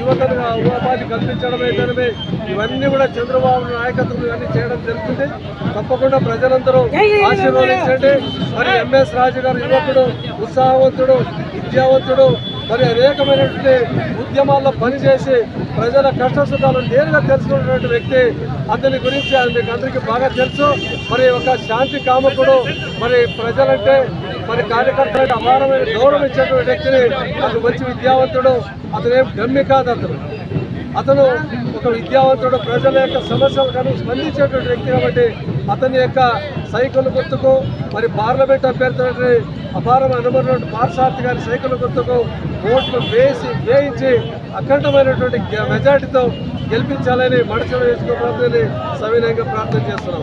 యువతను ఉపాధి కల్పించడమైతేనే ఇవన్నీ కూడా చంద్రబాబు నాయకత్వం ఇవన్నీ చేయడం జరుగుతుంది. తప్పకుండా ప్రజలందరూ ఆశీర్వదించండి. మరి ఎంఎస్ రాజు గారు యువకుడు ఉత్సాహవంతుడు విద్యావంతుడు మరి అనేకమైనటువంటి ఉద్యమాల్లో పనిచేసి ప్రజల కష్ట సుఖాలను నేరుగా తెలుసుకున్నటువంటి వ్యక్తి. అతని గురించి అది మీకు అందరికీ బాగా తెలుసు. మరి ఒక శాంతి కామకుడు. మరి ప్రజలంటే మరి కార్యకర్తలకు అపారమైన గౌరవం ఇచ్చేటువంటి వ్యక్తిని అతను మంచి విద్యావంతుడు అతనేం గమ్మి కాదు అతను అతను ఒక విద్యావంతుడు ప్రజల యొక్క సమస్యలను స్పందించేటువంటి వ్యక్తి కాబట్టి అతని యొక్క సైకిల్ గుర్తుకు మరి పార్లమెంట్ అభ్యర్థి అపారమైన అనుమతి పార్సార్థి గారి సైకిల్ గుర్తుకు ఓట్లు వేసి వేయించి అఖండమైనటువంటి గె- మెజార్టీతో గెలిపించాలని మనసులో వేసుకోవాలని సవినయంగా ప్రార్థన చేస్తున్నాం.